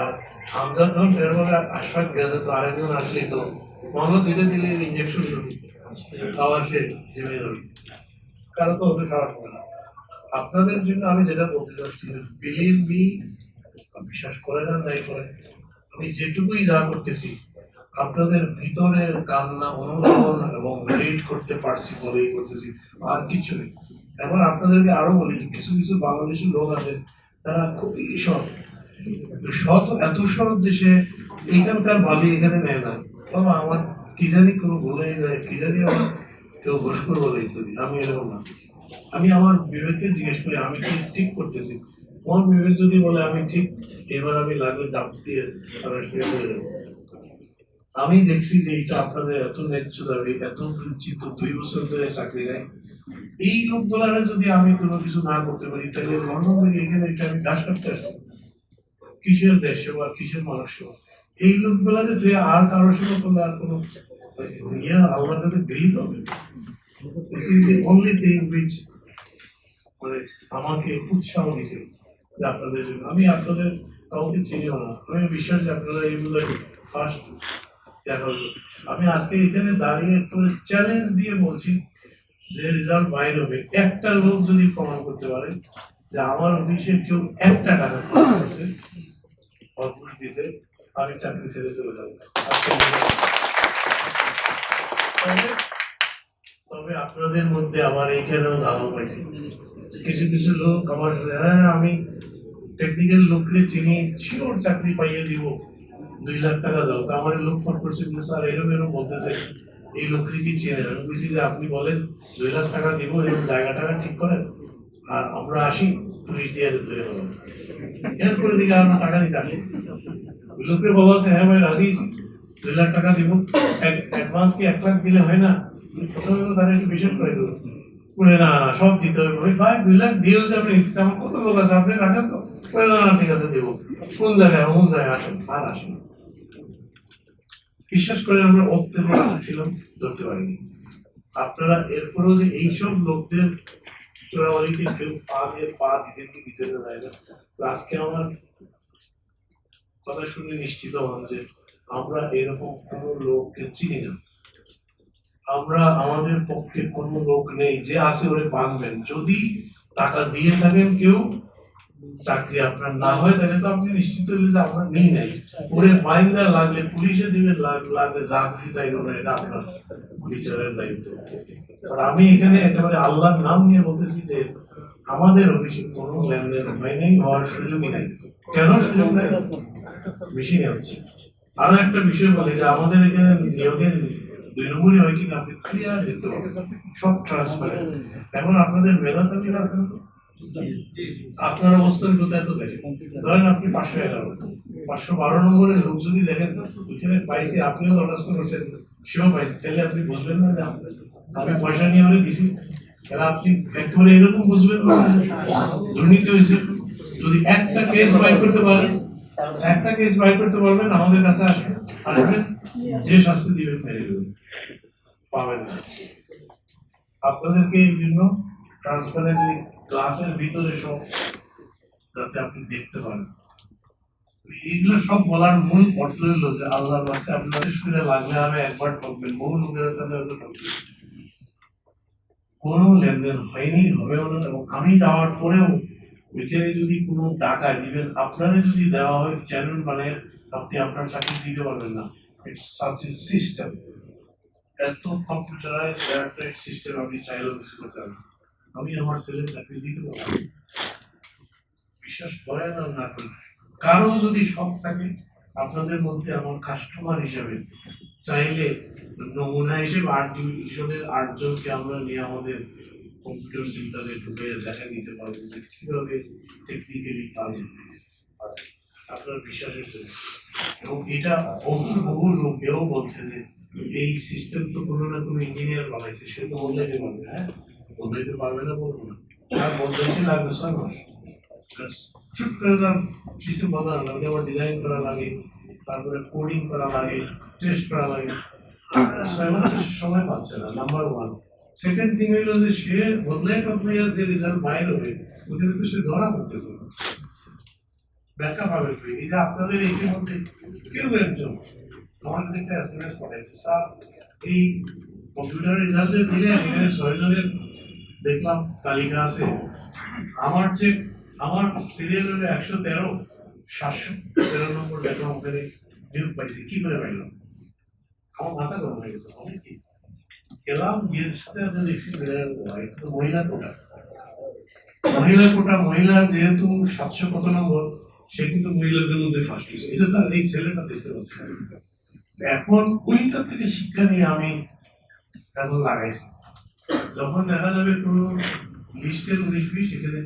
আর আমরা যখন এরপরে আশ্বাস গেছে তো আরেকজন আসলেই তো মনে ধীরে ধীরে ইঞ্জেকশন খাওয়ার সে জিমে ধরি কারও তো ওদের সাহস করে না। আপনাদের জন্য আমি যেটা বলতে চাচ্ছি বিলিভ মি বিশ্বাস করে না তাই করে আমি যেটুকুই যা করতেছি, আপনাদের ভিতরের কান্না অনুধাবন এবং রিড করতে পারছি বলেই করতেছি, আর কিছু নেই। এখন আপনাদেরকে আরও বলি, কিছু কিছু বাংলাদেশের লোক আছে, তারা খুবই সৎ। সৎ এত যে সে এখানকার ভাবি এখানে নেয় না। বাবা, আমার কি জানি কোনো বলে যায়, কি জানি আমার কেউ ঘোষ করে বলে ইত্যাদি আমি এরকম না। আমি আমার বিবেককে জিজ্ঞেস করি, আমি কি ঠিক করতেছি? কোন বিবেক যদি বলে আমি ঠিক, এবার আমি লাগলে দাপ দিয়ে পড়ে যাব। আমি দেখছি যে এটা আপনাদের এত ন্যায্য দাবি, এত চিত দুই বছর ধরে চাকরি নেয় এই লোকগুলারা যদি আমি কোনো কিছু না করতে পারি, তাহলে লন্ডন থেকে এখানে আমি কাজ করতে আসছি। কিসের দেশ সেবা, কিসের মানুষ সেবা? এই লোকগুলাকে তুই আর কারোর সেবা করলে আর কোনো ইয়ে আল্লাহর কাছে গৃহীত হবে। This is the only thing which মানে আমাকে উৎসাহ দিছে যে আপনাদের জন্য। আমি আপনাদের কাউকে চিনিও না। আমি বিশ্বাস যে আপনারা এইগুলো ফার্স্ট দেখা। আমি আজকে এখানে দাঁড়িয়ে একটু চ্যালেঞ্জ দিয়ে বলছি যে রেজাল্ট বাইর হবে। একটা লোক যদি প্রমাণ করতে পারে যে আমার অফিসে কেউ একটা টাকা খরচ অর্পুষ দিছে আমি চাকরি ছেড়ে চলে যাব। তবে- আপনাদের মধ্যে আমার এইখানেও ভালো পাইছি। কিছু কিছু লোক আমার হ্যাঁ আমি টেকনিক্যাল লোককে চিনি শিওর চাকরি পাইয়ে দিব। দুই লাখ টাকা দাও। তো আমার লোক ফোন করছে স্যার, এরকম এরকম বলতেছে। এই লোকটি কি চেনেন? আমি বলছি যে, আপনি বলেন, দুই লাখ টাকা দিব এবং জায়গা টাকা ঠিক করেন? আর আমরা আসি পুলিশ দিয়ে ধরে হলাম এরপরে দিকে আমরা নিতে আসি। ওই বলা হচ্ছে হ্যাঁ ভাই রাজি দুই লাখ টাকা দিব। অ্যাডভান্স কি এক লাখ দিলে হয় না? প্রথমে তারা একটু বিশেষ করে দেবো বলে না সব দিতে হবে। বলে, ভাই দুই লাখ দিয়েও যে আপনি নিতে আমার কত লোক আছে? আপনি রাখেন তো। বলে, না না ঠিক আছে দেবো। কোন জায়গায় অমুক জায়গায় আসেন? আর আসেন বিশ্বাস করে আমরা ওপতে ছিলাম ধরতে পারিনি। আপনারা এরপরেও যে এইসব লোকদের চোরাবালিতে কেউ পা দিয়ে পা দিচ্ছেন কি দিচ্ছেন না জানি তো আজকে আমার কথা শুনে নিশ্চিত হন যে আমরা এরকম কোনো লোককে চিনি না। আমরা আমাদের পক্ষে কোনো লোক নেই যে আছে ওরে বাঁধবেন। যদি টাকা দিয়ে থাকেন কেউ চাকরি আপনার না হয় তাহলে তো আপনি নিশ্চিত হলে যে আপনার নেই। নাই ওরে মাইন্দা লাগলে পুলিশে দিবে লাগলে যা খুশি তাই করবে এটা আপনার বিচারের দায়িত্ব। আর আমি এখানে একেবারে আল্লাহর নাম নিয়ে বলতেছি যে আমাদের অফিসে কোনো লেনদেন হয় নাই হওয়ার সুযোগই নাই। কেন সুযোগ নাই? মেশিনে হচ্ছে। আরও একটা বিষয় বলি যে আমাদের এখানে নিয়োগের দুই নম্বরই হয় কিনা আপনি ক্লিয়ার দেখতে পাবেন। সব ট্রান্সপারেন্ট এখন আপনাদের মেধা তালিকা আছে না? আপনার অবস্থান কোথায় তো দেখেন ধরেন আপনি পাঁচশো এগারো। পাঁচশো বারো নম্বরের লোক যদি দেখেন, ওইখানে পাইছি, আপনিও দরখাস্ত করছেন, সেও পাইছে। তাহলে আপনি বুঝবেন না যে আমি- পয়সা নিয়ে হলে দিছি তাহলে আপনি একেবারে এরকম বুঝবেন দুর্নীতি হয়েছে। যদি একটা কেস বাই করতে পারেন, একটা কেস বাই করতে পারবেন, আমাদের কাছে আসবেন যে শাস্তি দিবেন মেরে দেবেন। পাবেন না। আপনাদেরকে এই জন্য ট্রান্সপারেন্টলি ক্লাসের ভিতরে সব যাতে আপনি দেখতে পারেন। এইগুলো সব বলার মূল অর্থ হলো যে আল্লাহর কাছে আপনাদের শুনে লাগলে হবে একবার ঠকবেন বহু লোকের কাছে হয়তো ঠকবেন কোনো লেনদেন হয়নি, হবেও না, এবং আমি যাওয়ার পরেও ওইখানে যদি কোনো টাকা দিবেন, আপনাদের যদি দেওয়া হয়, চ্যানেল মানে আপনি আপনার চাকরি দিতে পারবেন না। ইটস সাচ এ সিস্টেম এত কম্পিউটারাইজ সিস্টেম আপনি চাইলেও কিছু করতে পারবেন না। আমি আমার ছেলের চাকরি দিতে পারব বিশ্বাস করেন আর না করেন। কারও যদি শখ থাকে, আপনাদের মধ্যে আমার কাস্টমার হিসেবে চাইলে নমুনা হিসেবে আট ডিভিশনের আটজনকে আমরা নিয়ে আমাদের কম্পিউটার সেন্টারে ঢুকে দেখা নিতে পারব যে কীভাবে টেকনিক্যালি কাজ আপনার বিশ্বাসের জন্য। এবং এটা বহু বহু লোক এও বলছে যে এই সিস্টেম তো কোনো না কোনো ইঞ্জিনিয়ার বানাইছে, সে তো বদলাইতে পারবে হ্যাঁ? বদলাইতে পারবে না বলব না। আর বদলাইতে লাগবে ব্যাস, চুপ করে তার সিস্টেম বদলানো লাগে আবার ডিজাইন করা লাগে তারপরে কোডিং করা লাগে টেস্ট করা লাগে। সময় পাচ্ছে না নাম্বার ওয়ান সেকেন্ড থিং হইল যে সে বদলাই বদলাই যে রেজাল্ট বাইর হবে ওখানে তো সে ধরা পড়তেছে। ব্যাকআপ হবে তো। এই যে আপনাদের ইতিমধ্যে কেউ একজন আমার কাছে একটা এস এম এস পাঠাইছে স্যার এই কম্পিউটার রেজাল্টে দিলে এখানে ছয়জনের দেখলাম তালিকা আছে। আমার যে, আমার সিরিয়াল হলো একশো তেরো, সাতশো তেরো নম্বর দেখলাম ওখানে নিয়োগ পাইছি। কি করে পাইলাম? আমার মাথা গরম হয়ে গেছে আমি কি? গেলাম, গিয়ে সাথে সাথে দেখছি মহিলা কোটা। মহিলা কোটা, মহিলা যেহেতু সাতশো কত নম্বর, সে কিন্তু মহিলাদের মধ্যে ফার্স্ট হয়েছে। এটা তার এই ছেলেটা দেখতে পাচ্ছি এখন ওইটা থেকে শিক্ষা নিয়ে আমি এখন লাগাইছি? যখন দেখা যাবে কোনো লিস্টের উনিশ বিশ সেখানে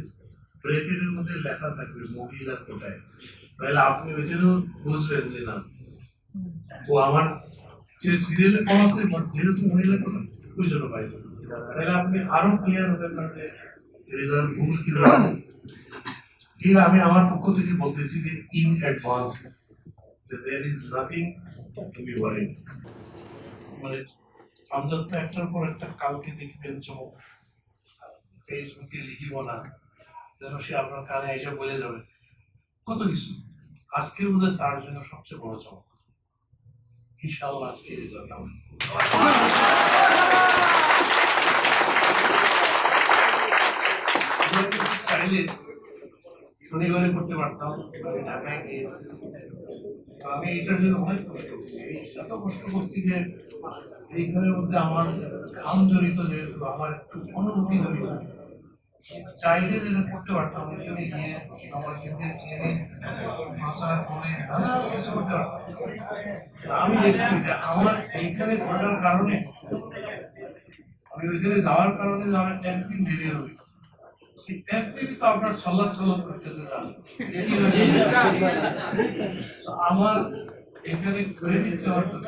ব্রেকেটের মধ্যে লেখা থাকবে মহিলা কোটায়। তাহলে আপনি ওই জন্য বুঝবেন যে না, ও আমার যে সিরিয়ালে কম আছে বাট যেহেতু মহিলা কোটা, ওই জন্য পাইছে। তাহলে আপনি আরও ক্লিয়ার হবেন না যে রেজাল্ট ভুল কি আমি আমার পক্ষ থেকে বলতেছি যে ইন অ্যাডভান্স যে there is nothing to be worried মানে আমরা একটার পর একটা কালকে দেখবেন চমক ফেসবুকে লিখিব না, যেন সে আপনার কানে এসে বলে যাবে কত কিছু। আজকে বোধহয় তার জন্য সবচেয়ে বড় চমক। ইনশাআল্লাহ আজকে রেজাল্ট আমার চাইলে শনিবারে করতে পারতাম আমি ঢাকায় গিয়ে তো আমি এটার জন্য অনেক কষ্ট করছি। এই এত কষ্ট করছি যে এইখানের মধ্যে আমার ঘাম জড়িত যেহেতু, আমার একটু অনুভূতি জড়িত। চাইলে যেটা করতে পারতাম, ওই জন্য গিয়ে আমার কিন্তু জেনে প্রচার করে নানা কিছু করতে পারতাম। আমি দেখছি যে আমার এইখানে করার কারণে, আমি ওইখানে যাওয়ার কারণে আমার একদিন দেরি এই একদিনই তো আপনার চল্লা চল্লা করতেছে। আমার এখানে ক্রেডিট দেওয়ার জন্য,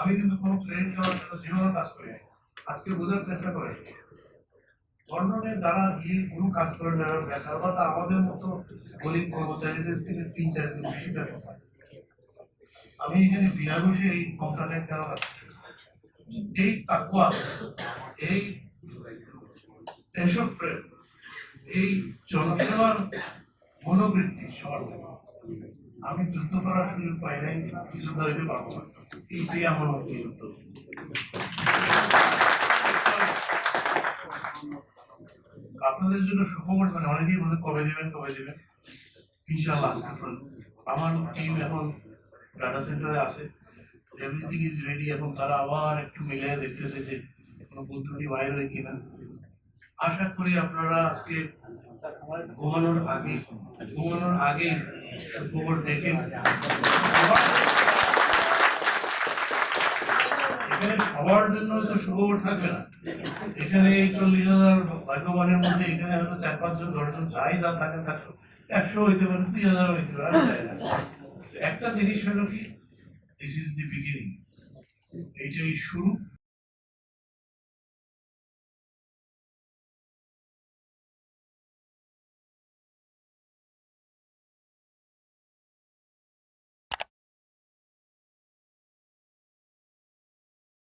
আমি কিন্তু কোনো ক্রেডিট দেওয়ার জন্য জীবনে কাজ করি। আজকে বোঝার চেষ্টা করে লন্ডনে যারা গিয়ে কোনো কাজ করে না বেকার বা আমাদের মতো গরিব কর্মচারীদের থেকে তিন, চার দিন বেশি বেতন পায়। আমি এখানে বিনা বসে এই কোম্পানির দেওয়া এই তাকুয়া, এই দেশপ্রেম এই জনসেবার মনোবৃত্তি সবার আমি যুদ্ধ করার সুযোগ পাই নাই যুদ্ধ হইতে পারব না। এইটাই আমার যুদ্ধ আপনাদের জন্য সুখবর মানে অনেকেই বলে কবে দেবেন কবে দেবেন? আজকে পর্যন্ত। আমার টিম এখন ডাটা সেন্টারে আছে। এভরিথিং ইজ রেডি এখন তারা আবার একটু মিলে দেখতেছে যে কোনো বুদ্ধি বাইরে কিনা। আশা করি আপনারা আজকে ঘুমানোর আগে ঘুমানোর আগে সুখবর দেখে এখানে সবার জন্য এখানে চল্লিশ হাজার মধ্যে এখানে চার যাই থাকে একশো পারে হাজার হইতে পারে একটা জিনিস হলো কি? এইটাই শুরু।